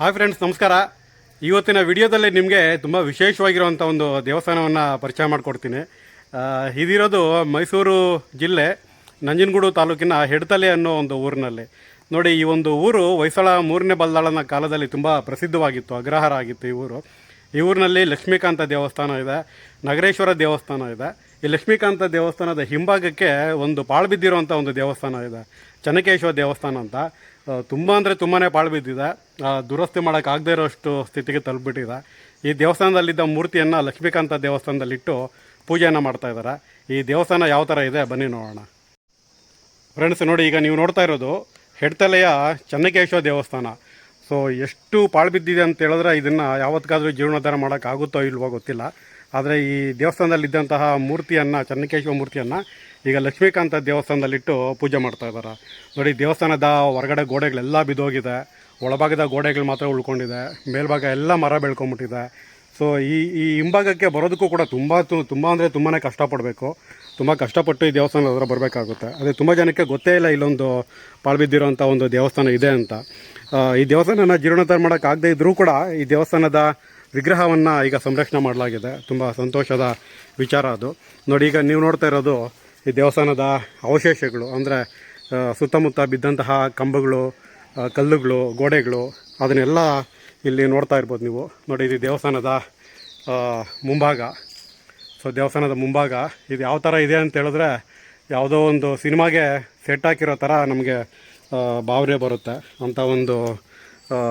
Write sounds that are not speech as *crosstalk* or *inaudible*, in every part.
Hi friends, ನಮಸ್ಕಾರ. ಇವತ್ತಿನ ವಿಡಿಯೋದಲ್ಲಿ ನಿಮಗೆ ತುಂಬ ವಿಶೇಷವಾಗಿರುವಂಥ ಒಂದು ದೇವಸ್ಥಾನವನ್ನು ಪರಿಚಯ ಮಾಡಿಕೊಡ್ತೀನಿ. ಇದಿರೋದು ಮೈಸೂರು ಜಿಲ್ಲೆ ನಂಜನಗೂಡು ತಾಲೂಕಿನ ಹೆಡ್ತಲೆ ಅನ್ನೋ ಒಂದು ಊರಿನಲ್ಲಿ. ನೋಡಿ, ಈ ಒಂದು ಊರು ಹೊಯ್ಸಳ ಮೂರನೇ ಬಲ್ದಾಳನ ಕಾಲದಲ್ಲಿ ತುಂಬ ಪ್ರಸಿದ್ಧವಾಗಿತ್ತು, ಅಗ್ರಹಾರ ಆಗಿತ್ತು ಈ ಊರು. ಈ ಊರಿನಲ್ಲಿ ಲಕ್ಷ್ಮೀಕಾಂತ ದೇವಸ್ಥಾನ ಇದೆ, ನಗರೇಶ್ವರ ದೇವಸ್ಥಾನ ಇದೆ. ಈ ಲಕ್ಷ್ಮೀಕಾಂತ ದೇವಸ್ಥಾನದ ಹಿಂಭಾಗಕ್ಕೆ ಒಂದು ಪಾಳು ಬಿದ್ದಿರುವಂಥ ಒಂದು ದೇವಸ್ಥಾನ ಇದೆ. ಚನ್ನಕೇಶ್ವರ ದೇವಸ್ಥಾನ ಅಂತ. ತುಂಬ ಅಂದರೆ ತುಂಬಾ ಪಾಳು ಬಿದ್ದಿದೆ. ದುರಸ್ತಿ ಮಾಡೋಕ್ಕಾಗದೇ ಇರೋಷ್ಟು ಸ್ಥಿತಿಗೆ ತಲುಪಿಬಿಟ್ಟಿದೆ ಈ ದೇವಸ್ಥಾನದಲ್ಲಿದ್ದ ಮೂರ್ತಿಯನ್ನು ಲಕ್ಷ್ಮೀಕಾಂತ ದೇವಸ್ಥಾನದಲ್ಲಿಟ್ಟು ಪೂಜೆಯನ್ನು ಮಾಡ್ತಾ ಇದ್ದಾರೆ ಈ ದೇವಸ್ಥಾನ ಯಾವ ಥರ ಇದೆ ಬನ್ನಿ ನೋಡೋಣ. ಫ್ರೆಂಡ್ಸ್ ನೋಡಿ, ಈಗ ನೀವು ನೋಡ್ತಾ ಇರೋದು ಹೆಡ್ತಲೆಯ ಚನ್ನಕೇಶ್ವರ ದೇವಸ್ಥಾನ. ಸೊ ಎಷ್ಟು ಪಾಳು ಬಿದ್ದಿದೆ ಅಂತ ಹೇಳಿದ್ರೆ ಇದನ್ನು ಯಾವತ್ತಿಗಾದರೂ ಜೀರ್ಣೋದ್ಧಾರ ಮಾಡೋಕ್ಕಾಗುತ್ತೋ ಇಲ್ವೋ ಗೊತ್ತಿಲ್ಲ. ಆದರೆ ಈ ದೇವಸ್ಥಾನದಲ್ಲಿದ್ದಂತಹ ಮೂರ್ತಿಯನ್ನು ಚನ್ನಕೇಶ್ವರ ಮೂರ್ತಿಯನ್ನು ಈಗ ಲಕ್ಷ್ಮೀಕಾಂತ ದೇವಸ್ಥಾನದಲ್ಲಿಟ್ಟು ಪೂಜೆ ಮಾಡ್ತಾ ಇದ್ದಾರೆ. ನೋಡಿ, ದೇವಸ್ಥಾನದ ಹೊರಗಡೆ ಗೋಡೆಗಳೆಲ್ಲ ಬಿದ್ದೋಗಿದೆ. ಒಳಭಾಗದ ಗೋಡೆಗಳು ಮಾತ್ರ ಉಳ್ಕೊಂಡಿದೆ. ಮೇಲ್ಭಾಗ ಎಲ್ಲ ಮರ ಬೆಳ್ಕೊಂಬಿಟ್ಟಿದೆ. ಸೊ ಈ ಈ ಹಿಂಭಾಗಕ್ಕೆ ಬರೋದಕ್ಕೂ ಕೂಡ ತುಂಬ ತುಂಬ ಅಂದರೆ ತುಂಬಾ ಕಷ್ಟಪಡಬೇಕು. ತುಂಬ ಕಷ್ಟಪಟ್ಟು ಈ ದೇವಸ್ಥಾನ ಹತ್ರ ಬರಬೇಕಾಗುತ್ತೆ. ಅದೇ ತುಂಬ ಜನಕ್ಕೆ ಗೊತ್ತೇ ಇಲ್ಲ ಇಲ್ಲೊಂದು ಪಾಳು ಬಿದ್ದಿರೋಂಥ ಒಂದು ದೇವಸ್ಥಾನ ಇದೆ ಅಂತ. ಈ ದೇವಸ್ಥಾನನ ಜೀರ್ಣೋದ್ಧಾರ ಮಾಡೋಕ್ಕಾಗದೇ ಇದ್ದರೂ ಕೂಡ ಈ ದೇವಸ್ಥಾನದ ವಿಗ್ರಹವನ್ನು ಈಗ ಸಂರಕ್ಷಣೆ ಮಾಡಲಾಗಿದೆ. ತುಂಬ ಸಂತೋಷದ ವಿಚಾರ ಅದು. ನೋಡಿ, ಈಗ ನೀವು ನೋಡ್ತಾ ಇರೋದು ಈ ದೇವಸ್ಥಾನದ ಅವಶೇಷಗಳು, ಅಂದರೆ ಸುತ್ತಮುತ್ತ ಬಿದ್ದಂತಹ ಕಂಬಗಳು ಕಲ್ಲುಗಳು, ಗೋಡೆಗಳು, ಅದನ್ನೆಲ್ಲ ಇಲ್ಲಿ ನೋಡ್ತಾ ಇರ್ಬೋದು ನೀವು. ನೋಡಿ, ಇದು ದೇವಸ್ಥಾನದ ಮುಂಭಾಗ. ಸೊ, ದೇವಸ್ಥಾನದ ಮುಂಭಾಗ, ಇದು ಯಾವ ಥರ ಇದೆ ಅಂತ ಹೇಳಿದ್ರೆ, ಯಾವುದೋ ಒಂದು ಸಿನಿಮಾಗೆ ಸೆಟ್ ಹಾಕಿರೋ ಥರ ನಮಗೆ ಭಾವನೆ ಬರುತ್ತೆ. ಅಂಥ ಒಂದು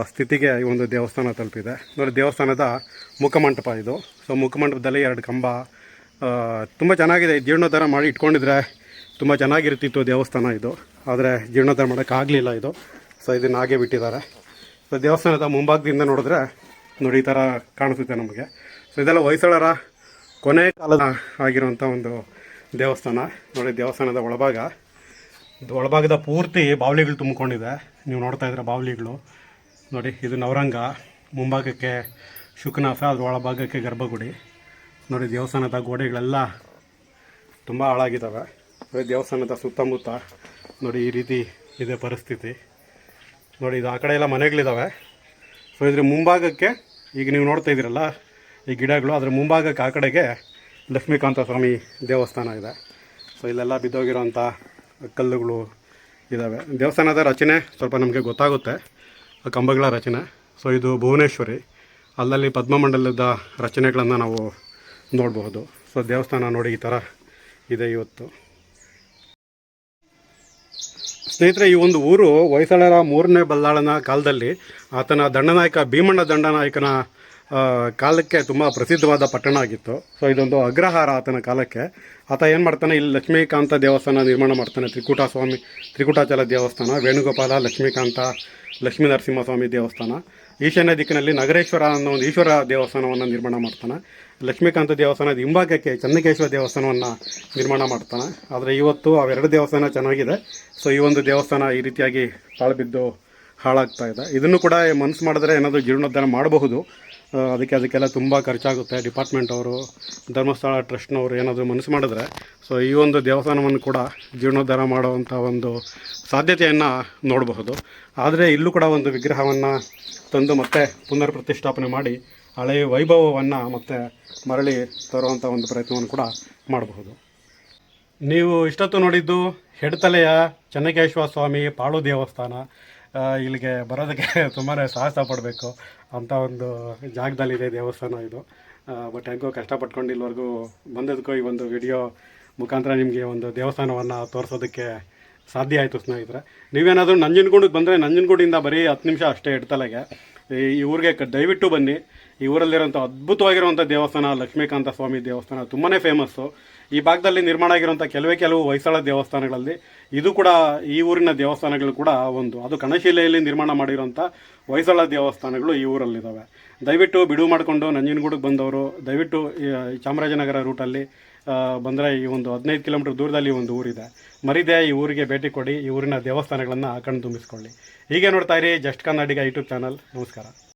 ಸ್ಥಿತಿಗೆ ಈ ಒಂದು ದೇವಸ್ಥಾನ ತಲುಪಿದೆ. ನೋಡಿ, ದೇವಸ್ಥಾನದ ಮುಖಮಂಟಪ ಇದು. ಸೊ, ಮುಖಮಂಟಪದಲ್ಲಿ ಎರಡು ಕಂಬ ತುಂಬ ಚೆನ್ನಾಗಿದೆ. ಜೀರ್ಣೋದ್ಧಾರ ಮಾಡಿ ಇಟ್ಕೊಂಡಿದ್ರೆ ತುಂಬ ಚೆನ್ನಾಗಿರ್ತಿತ್ತು ದೇವಸ್ಥಾನ ಇದು. ಆದರೆ ಜೀರ್ಣೋದ್ಧಾರ ಮಾಡೋಕ್ಕಾಗಲಿಲ್ಲ ಇದು. ಸೊ ಇದನ್ನು ಹಾಗೆ ಬಿಟ್ಟಿದ್ದಾರೆ. ಸೊ ದೇವಸ್ಥಾನದ ಮುಂಭಾಗದಿಂದ ನೋಡಿದ್ರೆ ನೋಡಿ, ಈ ಥರ ಕಾಣಿಸುತ್ತೆ ನಮಗೆ. ಸೊ ಇದೆಲ್ಲ ಹೊಯ್ಸಳರ ಕೊನೆ ಕಾಲದ ಆಗಿರುವಂಥ ಒಂದು ದೇವಸ್ಥಾನ. ನೋಡಿ, ದೇವಸ್ಥಾನದ ಒಳಭಾಗ. ಇದು ಒಳಭಾಗದ ಪೂರ್ತಿ ಬಾವಲಿಗಳು ತುಂಬಿಕೊಂಡಿದೆ. ನೀವು ನೋಡ್ತಾ ಇದ್ರೆ ಬಾವಲಿಗಳು. ನೋಡಿ, ಇದು ನವರಂಗ. ಮುಂಭಾಗಕ್ಕೆ ಶುಕನಾಸ ಅದ್ರ ಒಳಭಾಗಕ್ಕೆ ಗರ್ಭಗುಡಿ. ನೋಡಿ, ದೇವಸ್ಥಾನದ ಗೋಡೆಗಳೆಲ್ಲ ತುಂಬ ಹಾಳಾಗಿದ್ದಾವೆ ನೋಡಿ ದೇವಸ್ಥಾನದ ಸುತ್ತಮುತ್ತ ನೋಡಿ, ಈ ರೀತಿ ಇದೆ ಪರಿಸ್ಥಿತಿ. ನೋಡಿ, ಇದು ಆ ಕಡೆ ಎಲ್ಲ ಮನೆಗಳಿದ್ದಾವೆ ಸೊ ಇದ್ರ ಮುಂಭಾಗಕ್ಕೆ ಈಗ ನೀವು ನೋಡ್ತಾ ಇದ್ದೀರಲ್ಲ, ಈ ಗಿಡಗಳು, ಅದರ ಮುಂಭಾಗಕ್ಕೆ ಆ ಕಡೆಗೆ ಲಕ್ಷ್ಮೀಕಾಂತ ಸ್ವಾಮಿ ದೇವಸ್ಥಾನ ಇದೆ. ಸೊ ಇಲ್ಲೆಲ್ಲ ಬಿದ್ದೋಗಿರೋಂಥ ಕಲ್ಲುಗಳು ಇದ್ದಾವೆ ದೇವಸ್ಥಾನದ ರಚನೆ ಸ್ವಲ್ಪ ನಮಗೆ ಗೊತ್ತಾಗುತ್ತೆ. ಆ ಕಂಬಗಳ ರಚನೆ. ಸೊ ಇದು ಭುವನೇಶ್ವರಿ. ಅಲ್ಲಲ್ಲಿ ಪದ್ಮಮಂಡಲದ ರಚನೆಗಳನ್ನು ನಾವು ನೋಡಬಹುದು. ಸೊ ದೇವಸ್ಥಾನ ನೋಡಿ ಈ ಥರ ಇದೆ ಇವತ್ತು. ಸ್ನೇಹಿತರೆ, ಈ ಒಂದು ಊರು ಹೊಯ್ಸಳರ ಮೂರನೇ ಬಲ್ಲಾಳನ ಕಾಲದಲ್ಲಿ ಆತನ ದಂಡನಾಯಕ, ಭೀಮಣ್ಣ ದಂಡನಾಯಕನ ಕಾಲಕ್ಕೆ ತುಂಬ ಪ್ರಸಿದ್ಧವಾದ ಪಟ್ಟಣ ಆಗಿತ್ತು. ಸೊ ಇದೊಂದು ಅಗ್ರಹಾರ ಆತನ ಕಾಲಕ್ಕೆ. ಆತ ಏನು ಮಾಡ್ತಾನೆ? ಇಲ್ಲಿ ಲಕ್ಷ್ಮೀಕಾಂತ ದೇವಸ್ಥಾನ ನಿರ್ಮಾಣ ಮಾಡ್ತಾನೆ. ತ್ರಿಕೂಟ ಸ್ವಾಮಿ ತ್ರಿಕೂಟಾಚಲ ದೇವಸ್ಥಾನ, ವೇಣುಗೋಪಾಲ, ಲಕ್ಷ್ಮೀಕಾಂತ, ಲಕ್ಷ್ಮೀ ನರಸಿಂಹಸ್ವಾಮಿ ದೇವಸ್ಥಾನ. ಈಶಾನ್ಯ ದಿಕ್ಕಿನಲ್ಲಿ ನಗರೇಶ್ವರ ಅನ್ನೋ ಒಂದು ಈಶ್ವರ ದೇವಸ್ಥಾನವನ್ನು ನಿರ್ಮಾಣ ಮಾಡ್ತಾನೆ. ಲಕ್ಷ್ಮೀಕಾಂತ ದೇವಸ್ಥಾನದ ಹಿಂಭಾಗಕ್ಕೆ ಚನ್ನಕೇಶ್ವರ ದೇವಸ್ಥಾನವನ್ನು ನಿರ್ಮಾಣ ಮಾಡ್ತಾನೆ. ಆದರೆ ಇವತ್ತು ಅವೆರಡು ದೇವಸ್ಥಾನ ಚೆನ್ನಾಗಿದೆ. ಸೊ ಈ ಒಂದು ದೇವಸ್ಥಾನ ಈ ರೀತಿಯಾಗಿ ಬಿದ್ದು ಹಾಳಾಗ್ತಾ ಇದೆ. ಇದನ್ನು ಕೂಡ ಮನಸ್ಸು ಮಾಡಿದ್ರೆ ಏನಾದರೂ ಜೀರ್ಣೋದ್ಧಾರ ಮಾಡಬಹುದು. ಅದಕ್ಕೆ ಅದಕ್ಕೆಲ್ಲ ತುಂಬ ಖರ್ಚಾಗುತ್ತೆ. ಡಿಪಾರ್ಟ್ಮೆಂಟ್ ಅವರು, ಧರ್ಮಸ್ಥಳ ಟ್ರಸ್ಟ್ನವರು ಏನಾದರೂ ಮನಸ್ಸು ಮಾಡಿದ್ರೆ ಸೊ ಈ ಒಂದು ದೇವಸ್ಥಾನವನ್ನು ಕೂಡ ಜೀರ್ಣೋದ್ಧಾರ ಮಾಡುವಂಥ ಒಂದು ಸಾಧ್ಯತೆಯನ್ನು ನೋಡಬಹುದು. ಆದರೆ ಇಲ್ಲೂ ಕೂಡ ಒಂದು ವಿಗ್ರಹವನ್ನು ತಂದು ಮತ್ತೆ ಪುನರ್ ಪ್ರತಿಷ್ಠಾಪನೆ ಮಾಡಿ, ಹಳೆಯ ವೈಭವವನ್ನು ಮತ್ತೆ ಮರಳಿ ತರುವಂಥ ಒಂದು ಪ್ರಯತ್ನವನ್ನು ಕೂಡ ಮಾಡಬಹುದು. ನೀವು ಇಷ್ಟೊತ್ತು ನೋಡಿದ್ದು ಹೆಡ್ತಲೆಯ ಚೆನ್ನಕೇಶ್ವರ ಸ್ವಾಮಿ ಪಾಳು ದೇವಸ್ಥಾನ. ಇಲ್ಲಿಗೆ ಬರೋದಕ್ಕೆ *laughs* ತುಂಬಾ ಸಾಹಸ ಪಡಬೇಕು. ಅಂಥ ಒಂದು ಜಾಗದಲ್ಲಿದೆ ದೇವಸ್ಥಾನ ಇದು. ಬಟ್ ಹೆಂಗೋ ಕಷ್ಟಪಟ್ಕೊಂಡು ಇಲ್ಲಿವರೆಗೂ ಬಂದದಕ್ಕೂ ಈ ಒಂದು ವಿಡಿಯೋ ಮುಖಾಂತರ ನಿಮಗೆ ಒಂದು ದೇವಸ್ಥಾನವನ್ನು ತೋರಿಸೋದಕ್ಕೆ ಸಾಧ್ಯ ಆಯಿತು ಸ್ನೇಹಿತರೆ. ನೀವೇನಾದರೂ ನಂಜನಗೂಡಿಗೆ ಬಂದರೆ ನಂಜನಗೂಡಿಂದ ಬರೀ ಹತ್ತು ನಿಮಿಷ ಅಷ್ಟೇ ಇಡ್ತಲೆಗೆ ಈ ಊರಿಗೆ ದಯವಿಟ್ಟು ಬನ್ನಿ. ಈ ಊರಲ್ಲಿರುವಂಥ ಅದ್ಭುತವಾಗಿರುವಂಥ ದೇವಸ್ಥಾನ, ಲಕ್ಷ್ಮೀಕಾಂತ ಸ್ವಾಮಿ ದೇವಸ್ಥಾನ ತುಂಬಾ ಫೇಮಸ್ಸು ಈ ಭಾಗದಲ್ಲಿ ನಿರ್ಮಾಣ ಆಗಿರುವಂಥ ಕೆಲವೇ ಕೆಲವು ಹೊಯ್ಸಳ ದೇವಸ್ಥಾನಗಳಲ್ಲಿ ಇದು ಕೂಡ ಈ ಊರಿನ ದೇವಸ್ಥಾನಗಳು ಕೂಡ ಒಂದು. ಅದು ಕಣಶಿಲೆಯಲ್ಲಿ ನಿರ್ಮಾಣ ಮಾಡಿರುವಂಥ ಹೊಯ್ಸಳ ದೇವಸ್ಥಾನಗಳು ಈ ಊರಲ್ಲಿದ್ದಾವೆ. ದಯವಿಟ್ಟು ಬಿಡುವು ಮಾಡಿಕೊಂಡು ನಂಜನಗೂಡಿಗೆ ಬಂದವರು, ದಯವಿಟ್ಟು ಚಾಮರಾಜನಗರ ರೂಟಲ್ಲಿ ಬಂದರೆ ಈ ಒಂದು ಹದಿನೈದು ಕಿಲೋಮೀಟರ್ ದೂರದಲ್ಲಿ ಒಂದು ಊರಿದೆ. ಮರಿದೆ ಈ ಊರಿಗೆ ಭೇಟಿ ಕೊಡಿ, ಈ ಊರಿನ ದೇವಸ್ಥಾನಗಳನ್ನು ಕಣ್ಣು ತುಂಬಿಸ್ಕೊಳ್ಳಿ. ಹೀಗೆ ನೋಡ್ತಾ ಇರಿ ಜಸ್ಟ್ ಕನ್ನಡಿಗ ಯೂಟ್ಯೂಬ್ ಚಾನಲ್. ನಮಸ್ಕಾರ.